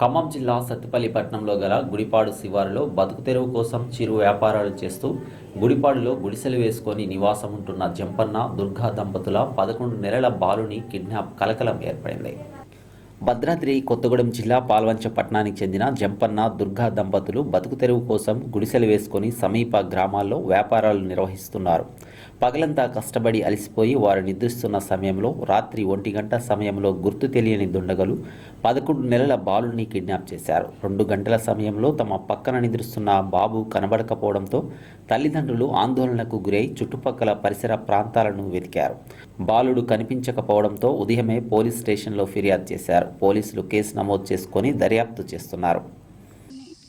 ఖమ్మం జిల్లా సత్తుపల్లి పట్టణంలో గల గుడిపాడు శివారులో బతుకు తెరువు కోసం చిరు వ్యాపారాలు చేస్తూ గుడిపాడులో గుడిసెలు వేసుకొని నివాసం ఉంటున్న జంపన్న దుర్గా దంపతుల పదకొండు నెలల బాలుని కిడ్నాప్ కలకలం ఏర్పడింది. భద్రాద్రి కొత్తగూడెం జిల్లా పాల్వంచ పట్టణానికి చెందిన జంపన్న దుర్గా దంపతులు బతుకు తెరువు కోసం గుడిసెలు వేసుకొని సమీప గ్రామాల్లో వ్యాపారాలు నిర్వహిస్తున్నారు. పగలంతా కష్టపడి అలసిపోయి వారు నిద్రిస్తున్న సమయంలో రాత్రి ఒంటి గంట సమయంలో గుర్తు తెలియని దుండగలు పదకొండు నెలల బాలుని కిడ్నాప్ చేశారు. రెండు గంటల సమయంలో తమ పక్కన నిద్రిస్తున్న బాబు కనబడకపోవడంతో తల్లిదండ్రులు ఆందోళనకు గురై చుట్టుపక్కల పరిసర ప్రాంతాలను వెతికారు. బాలుడు కనిపించకపోవడంతో ఉదయమే పోలీస్ స్టేషన్లో ఫిర్యాదు చేశారు. పోలీసులు కేసు నమోదు చేసుకొని దర్యాప్తు చేస్తున్నారు.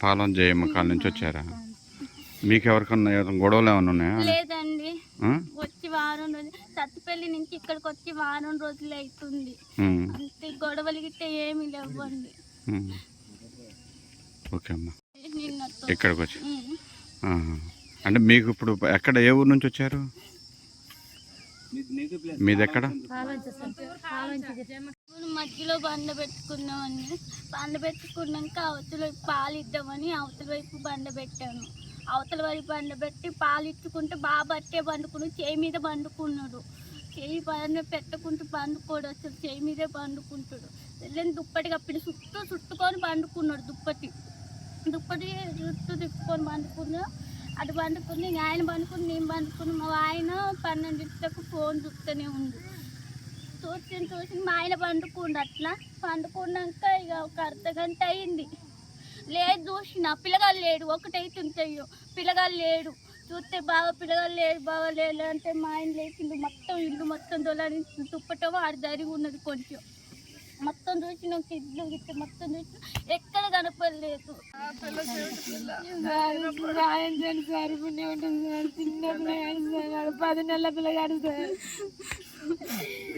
పాలన జయమ్మ కాల నుంచి వచ్చారా? మీకు ఎవరికన్నా గొడవలు ఏమైనా ఉన్నాయా? వచ్చి వారం రోజులు. సత్తుపల్లి నుంచి ఇక్కడికి వచ్చి వారం రోజులు అవుతుంది. అంతే గొడవలు గిట్ట ఏమీ లేవండి. ఓకే అమ్మా. ఇక్కడికి వచ్చి. అంటే మీకు ఇప్పుడు ఎక్కడ ఏ ఊరు నుంచి వచ్చారు? మీది ఎక్కడ మధ్యలో బండ పెట్టుకున్నామని బండ పెట్టుకున్నాక అవతల వైపు పాలు ఇద్దామని అవతల వైపు బండ పెట్టాను. అవతల వారి బండ పెట్టి పాలు ఇచ్చుకుంటే బాబు అట్టే పండుకుని చేయి మీద పండుకున్నాడు. చేయి పైన పెట్టుకుంటూ పండుకోడు అసలు చేయి మీదే పండుకుంటాడు. వెళ్ళని దుప్పటి కప్పిన చుట్టూ చుట్టుకొని పండుకున్నాడు దుప్పటి. దుప్పటి చుట్టూ తిప్పుకొని పండుకున్నా అటు పండుకుని ఆయన పండుకుని నేను పండుకుని మా ఆయన పన్నెండింటికి ఫోన్ చూస్తూనే ఉంది చూసి చూసి మా ఆయన పండుకుండు అట్లా. పండుకున్నాక ఇక ఒక అర్ధ గంట అయింది. చూసిన పిల్లగాలు లేడు ఒకటైతే ఉంటాయో పిల్లగాడు లేడు చూస్తే బాగా పిల్లగాలు లేడు బాగా లేడు అంటే మా ఆయన లేచిండు మొత్తం ఇల్లు మొత్తం దొలని తుప్పటం ఆడి జరిగి ఉన్నది కొంచెం మొత్తం చూసిన ఇల్లు గిట్ట మొత్తం చూసిన ఎక్కడ కనపడలేదు ఆయన సార్ ఉంటుంది సార్ చిన్న పిల్లగాడు సార్ పది నెలల పిల్లగాడు సార్